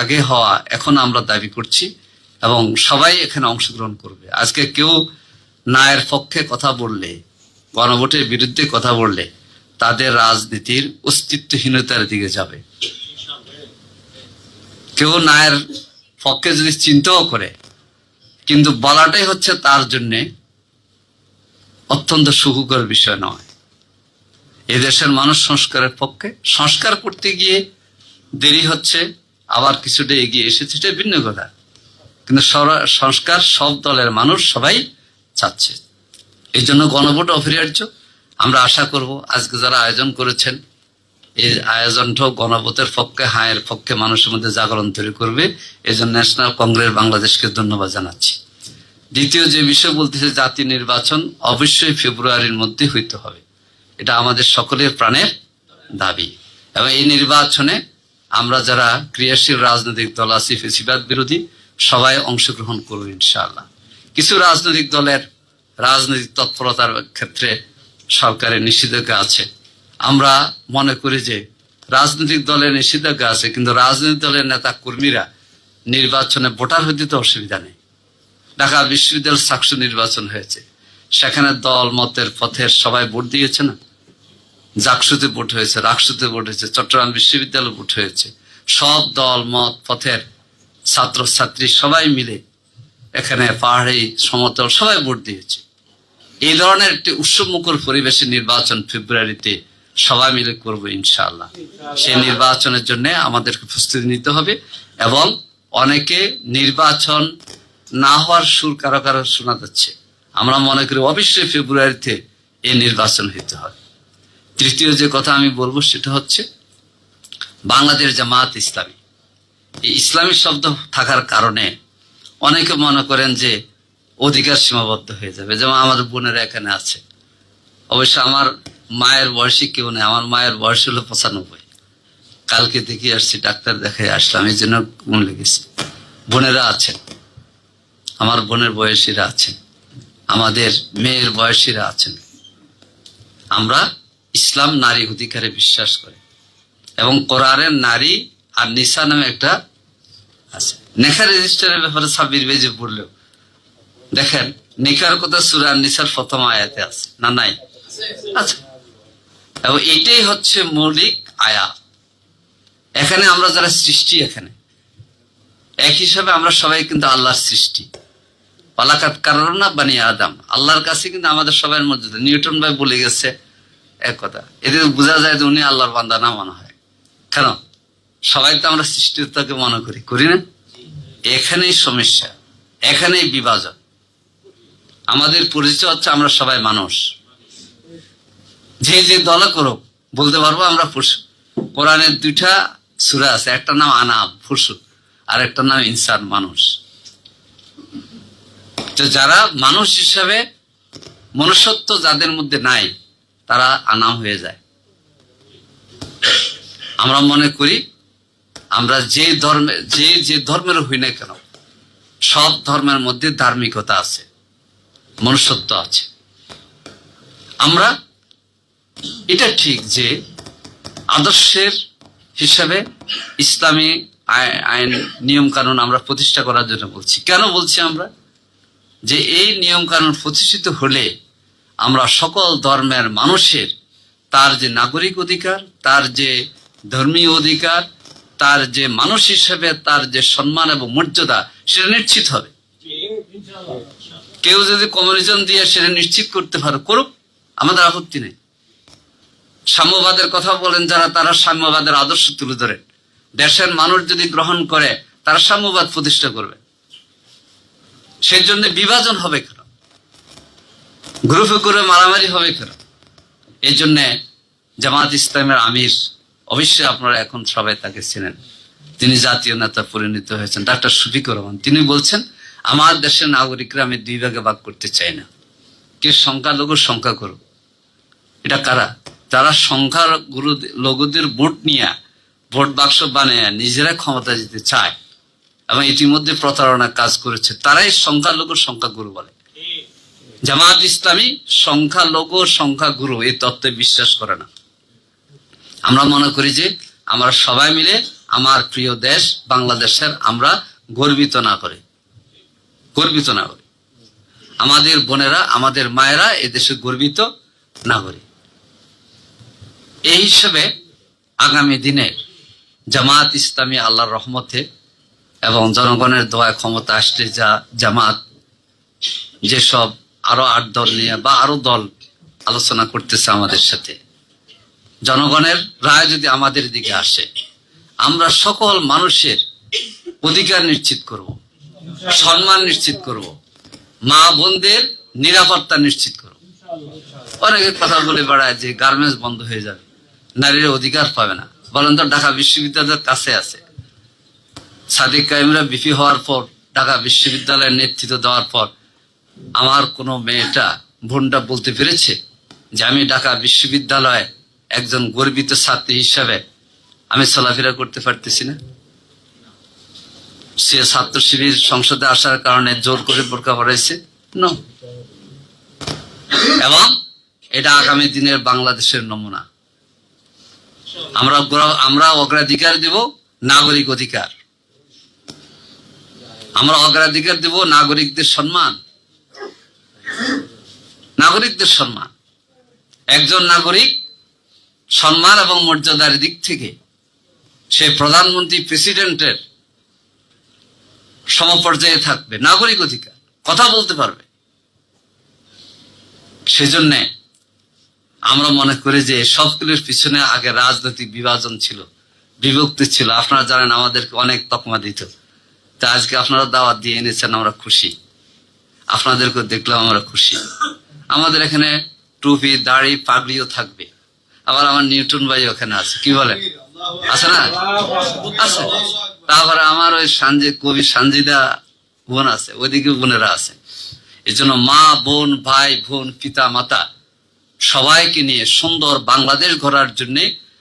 আগে হওয়া, এখন আমরা দাবি করছি এবং সবাই এখানে অংশগ্রহণ করবে। আজকে কেউ নায়ের পক্ষে কথা বললে, গণভোটের বিরুদ্ধে কথা বললে, তাদের রাজনীতির অস্তিত্বহীনতার দিকে যাবে। কেউ নায়ের পক্ষে যদি চিন্তাও করে, কিন্তু বলাটাই হচ্ছে তার জন্যে অত্যন্ত সুখকর বিষয় নয়। এদেশের মানুষ সংস্কারের পক্ষে, সংস্কার করতে গিয়ে দেরি হচ্ছে। আবার কিছুটা এগিয়ে এসেছে এটা ভিন্ন কথা। কিন্তু সংস্কার সব দলের মানুষ সবাই চাচ্ছে। এই জন্য গণভোট অপরিহার্য। আমরা আশা করব আজকে যারা আয়োজন করেছেন, এই আয়োজনটাও গণভোটের পক্ষে, হায়ের পক্ষে মানুষের মধ্যে জাগরণ তৈরি করবে। এই জন্য ন্যাশনাল কংগ্রেস বাংলাদেশকে ধন্যবাদ জানাচ্ছি। দ্বিতীয় যে বিষয় বলতেছে, জাতি নির্বাচন অবশ্যই ফেব্রুয়ারির মধ্যে হইতে হবে। এটা আমাদের সকলের প্রাণের দাবি। এবং এই নির্বাচনে আমরা যারা ক্রিয়াশীল রাজনৈতিক দল আছি, ফেসিবাদ বিরোধী, সবাই অংশগ্রহণ করব ইনশাআল্লাহ। কিছু রাজনৈতিক দলের রাজনৈতিক তৎপরতার ক্ষেত্রে সরকারের নিষেধাজ্ঞা আছে। আমরা মনে করি যে রাজনৈতিক দলের নিষেধাজ্ঞা আছে, কিন্তু রাজনৈতিক দলের নেতা কর্মীরা নির্বাচনে ভোটার হইতে তো অসুবিধা নেই। ঢাকা বিশ্ববিদ্যালয় সাক্ষ্য নির্বাচন হয়েছে। সেখানে দল মতের পথের সবাই ভোট দিয়েছে না। জাকসুতে ভোট হয়েছে, রাকসুতে ভোট হয়েছে, চট্টগ্রাম বিশ্ববিদ্যালয় ভোট হয়েছে। সব দল, মত, পথের ছাত্র, ছাত্রী সবাই মিলে এখানে পাহাড়ি সমতল সবাই ভোট দিয়েছে। এই ধরনের একটি উৎসবমুখর পরিবেশে নির্বাচন ফেব্রুয়ারিতে সবাই মিলে করব ইনশাআল্লাহ। সেই নির্বাচনের জন্য আমাদেরকে প্রস্তুতি নিতে হবে এবং অনেকে নির্বাচন না হওয়ার সুর কারও কারও শোনা যাচ্ছে। আমরা মনে করি অবশ্যই ফেব্রুয়ারিতে এই নির্বাচন হইতে হবে। তৃতীয় যে কথা আমি বলব সেটা হচ্ছে বাংলাদেশ জামাত ইসলামী। এই ইসলামী শব্দ থাকার কারণে অনেকে মনে করেন যে অধিকার সীমাবদ্ধ হয়ে যাবে। যেমন আমাদের বোনেরা এখানে আছে। অবশ্য আমার মায়ের বয়সী কেউ নেই। আমার মায়ের বয়স হলো পঁচানব্বই। কালকে দেখে আসছি, ডাক্তার দেখাই আসলাম। এই জন্য মন লেগেছে। বোনেরা আছেন। আমার বোনের বয়সীরা আছেন। আমাদের মেয়ের বয়সীরা আছেন। আমরা ইসলাম নারী অধিকারে বিশ্বাস করি। এবং কোরআনের নারী আর নিসা নামে একটা আছে। নেখা রেজিস্টারের ব্যাপারে সাব্বির বেজে পড়লেও। দেখেন নিকার কথা সুরা নিসার প্রথম আয়াতে আছে, না নাই? আচ্ছা। এবং এটাই হচ্ছে মৌলিক আয়া এখানে আমরা যারা সৃষ্টি, এখানে। এক হিসাবে আমরা সবাই কিন্তু আল্লাহর সৃষ্টি। পালাকাত কারণ না বানি আদম। আল্লাহর কাছে কিন্তু আমাদের সবার মর্যাদা। নিউটন ভাই বলে গেছে এক কথা। এতে বোঝা যায় যে উনি আল্লাহর বান্দা না মনে হয়। কেন? সবাই তো আমরা সৃষ্টিতাকে মনে করি। করি না? এখানেই সমস্যা। এখানেই বিভাজন। আমাদের পরিচয় হচ্ছে আমরা সবাই মানুষ। যে যে দলে করুক, বলতে পারব আমরা পশু কোরআনের দুইটা সুরা আছে। একটা নাম আনাম পশু আর একটা নাম ইনসান, মানুষ। তো যারা মানুষ হিসাবে মনুষ্যত্ব যাদের মধ্যে নাই তারা আনাম হয়ে যায়। আমরা মনে করি, আমরা যে ধর্মে, যে যে ধর্মের হই না কেন, সব ধর্মের মধ্যে ধার্মিকতা আছে, মনুষ্যত্ব আছে। আমরা এটা ঠিক যে আদর্শের হিসাবে ইসলামী আই- আইন নিয়ম কানুন আমরা প্রতিষ্ঠা করার জন্য বলছি। কেন বলছি আমরা? যে এই নিয়ম কানুন প্রতিষ্ঠিত হলে আমরা সকল ধর্মের মানুষের তার যে নাগরিক অধিকার, তার যে ধর্মীয় অধিকার, তার যে মানুষ হিসেবে তার যে সম্মান এবং মর্যাদা, সেটা নিশ্চিত হবে। কেউ যদি কমিউনিজম দিয়ে সেটা নিশ্চিত করতে পারে, করুক, আমাদের আপত্তি নেই। সাম্যবাদের কথা বলেন যারা, তারা সাম্যবাদের আদর্শ তুলে ধরে দেশের মানুষ যদি গ্রহণ করে, তারা সাম্যবাদ প্রতিষ্ঠা করবে। সেই জন্য বিভাজন হবে কেন? গ্রুপে করে মারামারি হবে কেন? এই জন্য জামাত ইসলামের আমির অবশ্যই আপনারা এখন সবাই তাকে চেনেন। তিনি জাতীয় নেতা পরিণত হয়েছেন। ডাক্তার শফিকুর রহমান, তিনি বলছেন, আমার দেশের নাগরিকরা আমি দুই ভাগে ভাগ করতে চাই না। কে সংখ্যালঘু সংখ্যা করুক এটা কারা? যারা সংখ্যা গুরু লঘুদের ভোট নিয়ে ভোট বাক্স বানিয়ে নিজেরা ক্ষমতা যেতে চায় এবং ইতিমধ্যে প্রতারণা কাজ করেছে, তারাই সংখ্যালঘু সংখ্যাগুরু বলে। জামাত ইসলামী সংখ্যালঘু সংখ্যাগুরু, এই তত্ত্বে বিশ্বাস করে না। আমরা মনে করি যে আমরা সবাই মিলে আমার প্রিয় দেশ বাংলাদেশের আমরা গর্বিত না করে। গর্বিত না করি। আমাদের বোনেরা, আমাদের মায়েরা এদেশে গর্বিত নাগরিক এই হিসেবে আগামী দিনে জামাত ইসলামী আল্লাহর রহমতে এবং জনগণের দোয়া ক্ষমতা আসলে যা জামাত, যেসব আরও আট দল নিয়ে বা আরও দল আলোচনা করতেছে আমাদের সাথে। জনগণের রায় যদি আমাদের দিকে আসে, আমরা সকল মানুষের অধিকার নিশ্চিত করব, সম্মান নিশ্চিত করব, মা বোনদের নিরাপত্তা নিশ্চিত করব। অনেকে কথা বলে বেড়ায় যে গার্মেন্টস বন্ধ হয়ে যাবে, নারীরা অধিকার পাবে না। বলেন তো, ঢাকা বিশ্ববিদ্যালয়ের কাছে আছে। সাদিক কাইমরা বিপি হওয়ার পর, ঢাকা বিশ্ববিদ্যালয়ের নেতৃত্ব দেওয়ার পর আমার কোনো মেয়েটা বোনটা বলতে পেরেছে যে আমি ঢাকা বিশ্ববিদ্যালয়ে একজন গর্বিত ছাত্রী হিসাবে আমি চলাফেরা করতে পারতেছি না। সে ছাত্র শিবির সংসদে আসার কারণে জোর করে বোরকা পড়াইছে এবং এটা আগামী দিনের বাংলাদেশের নমুনা। আমরা আমরা অগ্রাধিকার দেব, নাগরিক অধিকার। আমরা অগ্রাধিকার দেব, নাগরিকদের সম্মান। নাগরিকদের সম্মান। একজন নাগরিক সম্মান এবং মর্যাদার দিক থেকে সে প্রধানমন্ত্রী, প্রেসিডেন্টের সমপর্যায়ে থাকবে, নাগরিক অধিকার, কথা বলতে পারবে। সেজন্য আমরা মনে করি যে সবগুলির পিছনে আগে রাজনৈতিক বিভাজন ছিল, বিভক্তি ছিল। আপনারা জানেন আমাদেরকে অনেক তকমা দিত। তা আজকে আপনারা দাওয়াত দিয়ে এনেছেন, আমরা খুশি। আপনাদেরকে দেখলাম আমরা খুশি। আমাদের এখানে টুপি, দাড়ি, পাগড়িও থাকবে। আবার আমার নিউটন ভাই ওখানে আছে। কি বলেন আছে না? আছে। তারপরে আমার ওই সানজি, কবি সানজিদা বোন আছে। ওইদিকে বোনেরা আছে। এই জন্য মা, বোন, ভাই, বোন, পিতা, মাতা সবাইকে নিয়ে সুন্দর বাংলাদেশ গড়ার জন্য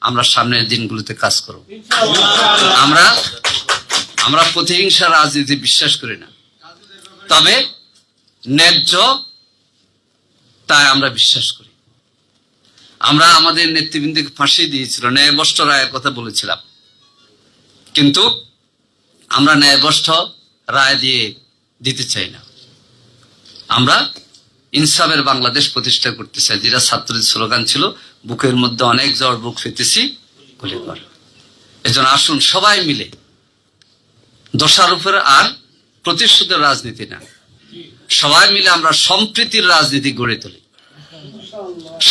আমরা সামনের দিনগুলোতে কাজ করব। আমরা আমরা প্রতিহিংসা রাজনীতি বিশ্বাস করি না। তবে ন্যায্য, তাই আমরা বিশ্বাস করি। আমরা আমাদের নেতৃবৃন্দকে ফাঁসি দিয়েছিল ন্যায়বষ্ট রায়ের কথা বলেছিলাম। কিন্তু আমরা ন্যায়বষ্ট রায় দিয়ে দিতে চাই না। আমরা ইনসাফের বাংলাদেশ প্রতিষ্ঠা করতে চাই। যেটা ছাত্রদের স্লোগান ছিল, বুকের মধ্যে অনেক জ্বর, বুক ফেতেছি গুলি কর। এজন্য আসুন সবাই মিলে দশার উপরে আর প্রতিশোধের রাজনীতি না। সবাই মিলে আমরা সম্প্রীতির রাজনীতি গড়ে তুলি।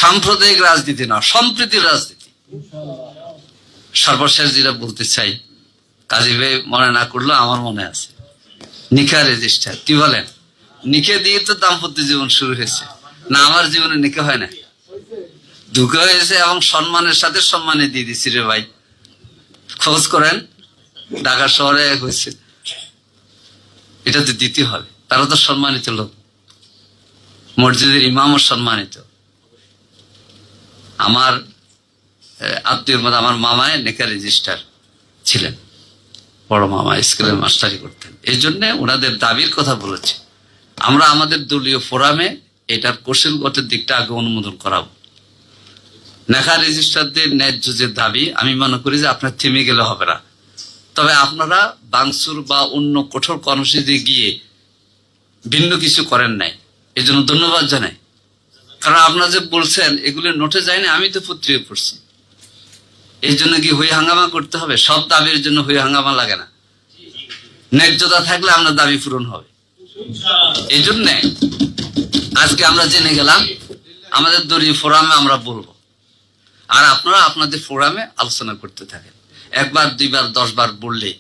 সাম্প্রদায়িক রাজনীতি না, সম্প্রীতির রাজনীতি। সর্বশেষ যেটা বলতে চাই, কাজী ভাই মনে না করল আমার মনে আছে। নিকা রেজিস্টার, কি বলেন? নিকে দিয়ে তো দাম্পত্য জীবন শুরু হয়েছে। না, আমার জীবনে নিকে হয় না দুঃখ হয়েছে এবং সম্মানের সাথে সম্মানে দিয়ে দিচ্ছি রে ভাই। খোঁজ করেন, ঢাকা শহরে হয়েছে। এটা তো দিতে হবে। তারা তো সম্মানিত লোক। মসজিদের ইমামও সম্মানিত। আমার আত্মীয়র মধ্যে আমার মামায় নেকা রেজিস্টার ছিলেন। বড় মামা স্কুলে মাস্টারি করতেন। এই জন্য ওনাদের দাবির কথা বলেছে। আমরা আমাদের দলীয় ফোরামে এটার কৌশলগত দিকটা আগে অনুমোদন করাবো। নেখা রেজিস্টারদের ন্যায্য যে দাবি, আমি মনে করি যে আপনার থেমে গেলে হবে না। তবে আপনারা বাংসুর বা অন্য কঠোর কর্মসূচিতে গিয়ে ভিন্ন কিছু করেন নাই। এই জন্য ধন্যবাদ জানাই। কারণ আপনারা যে বলছেন, এগুলো নোটে যায়নি আমি তো পত্রিকা পড়ছি। এই জন্য কি হই হাঙ্গামা করতে হবে? সব দাবির জন্য হই হাঙ্গামা লাগে না। ন্যায্যতা থাকলে আপনার দাবি পূরণ হবে। এই জন্যে আজকে আমরা জেনে গেলাম, আমাদের দলীয় ফোরামে আমরা বলব। আর আপনারা আপনাদের ফোরামে আলোচনা করতে থাকেন। একবার, দুইবার, দশবার বললে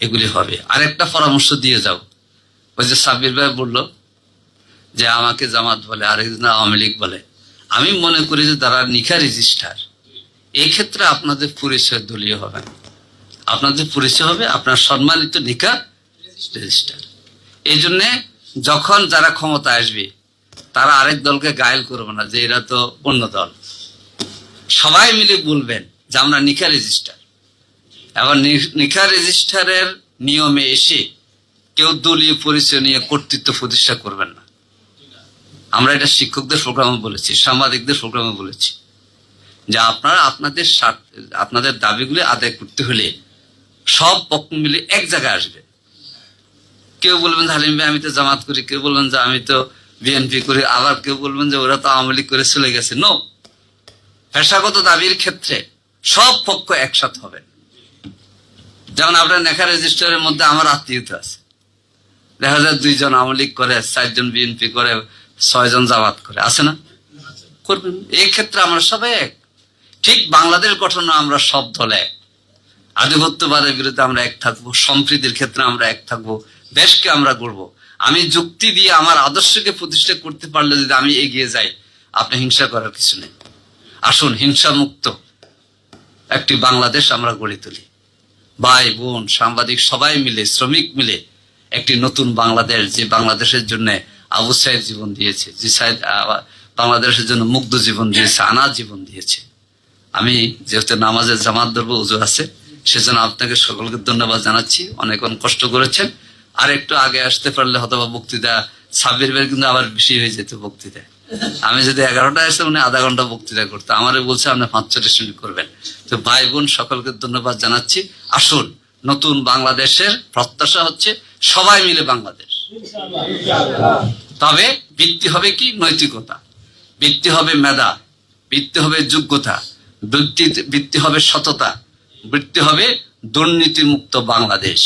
এগুলি হবে। আরেকটা পরামর্শ দিয়ে যাও। ওই যে সাবির ভাই বলল যে আমাকে জামাত বলে আরেকজন আওয়ামী লীগ বলে। আমি মনে করি যে তারা নিখা রেজিস্টার। এই ক্ষেত্রে আপনাদের পরিচয় দলীয় হবে আপনাদের পরিচয় হবে আপনার সম্মানিত নিকা রেজিস্টার। এই জন্যে যখন যারা ক্ষমতা আসবে, তারা আরেক দলকে গায়েল করবে না, যে এরা তো অন্য দল। সবাই মিলে বলবেন যে আমরা নিকা রেজিস্টার। এবং নি- নিকা রেজিস্টারের নিয়মে এসে কেউ দলীয় পরিচয় নিয়ে কর্তৃত্ব প্রতিষ্ঠা করবেন না। আমরা এটা শিক্ষকদের প্রোগ্রামে বলেছি, সাংবাদিকদের প্রোগ্রামে বলেছি যে আপনারা আপনাদের আপনাদের দাবিগুলি আদায় করতে হলে সব পক্ষ মিলে এক জায়গায় আসবে। কেউ বলবেন হালিম ভাই, আমি তো জামাত করি। কেউ বলবেন যে, আমি তো বিএনপি করি। আবার কেউ বলবেন যে, ওরা তো আওয়ামী লীগ করে চলে গেছে। নো পেশাগত দাবির ক্ষেত্রে সব পক্ষ একসাথে হবে। যেমন আপনার নেখা রেজিস্টারের মধ্যে আমার আত্মীয়তা আছে। দেখা যায় দুইজন আওয়ামী লীগ করে, চারজন বিএনপি করে, ছয়জন জামাত করে। আছে না? করবেন। এই ক্ষেত্রে আমরা সবাই এক। ঠিক বাংলাদেশ গঠন আমরা সব দল এক। আধিপত্যবাদের বিরুদ্ধে আমরা এক থাকব, সম্প্রীতির ক্ষেত্রে আমরা এক থাকব, দেশকে আমরা গড়ব। আমি যুক্তি দিয়ে আমার আদর্শকে প্রতিষ্ঠা করতে পারলে যদি আমি এগিয়ে যাই, আপনি হিংসা করার কিছু নেই। আসুন হিংসা মুক্ত একটি বাংলাদেশ আমরা গড়ে তুলি। ভাই, বোন, সাংবাদিক, সবাই মিলে, শ্রমিক মিলে একটি নতুন বাংলাদেশ যে বাংলাদেশের জন্য আবু সাহেব জীবন দিয়েছে, যে সাহেব বাংলাদেশের জন্য মুগ্ধ জীবন দিয়েছে, আনা জীবন দিয়েছে। আমি যেহেতু নামাজের জামাত ধরবো, উজু আছে, সেজন্য আপনাকে সকলকে ধন্যবাদ জানাচ্ছি। অনেক অনেক কষ্ট করেছেন। আর একটু আগে আসতে পারলে হয়তো বা বক্তৃতা, ছাব্বিশ বের কিন্তু আবার বেশি হয়ে যেত বক্তৃতা। আমি যদি এগারোটা এসে উনি আধা ঘণ্টা বক্তৃতা করতো। আমারে বলছে, আপনি পাঁচচল্লিশ মিনিট করবেন। তো ভাই বোন, সকলকে ধন্যবাদ জানাচ্ছি। আসুন। নতুন বাংলাদেশের প্রত্যাশা হচ্ছে সবাই মিলে বাংলাদেশ। তবে বৃত্তি হবে কি? নৈতিকতা। বৃত্তি হবে মেধা। বৃত্তি হবে যোগ্যতা। বৃত্তি ভিত্তি হবে সততা। বৃত্তি হবে দুর্নীতিমুক্ত বাংলাদেশ।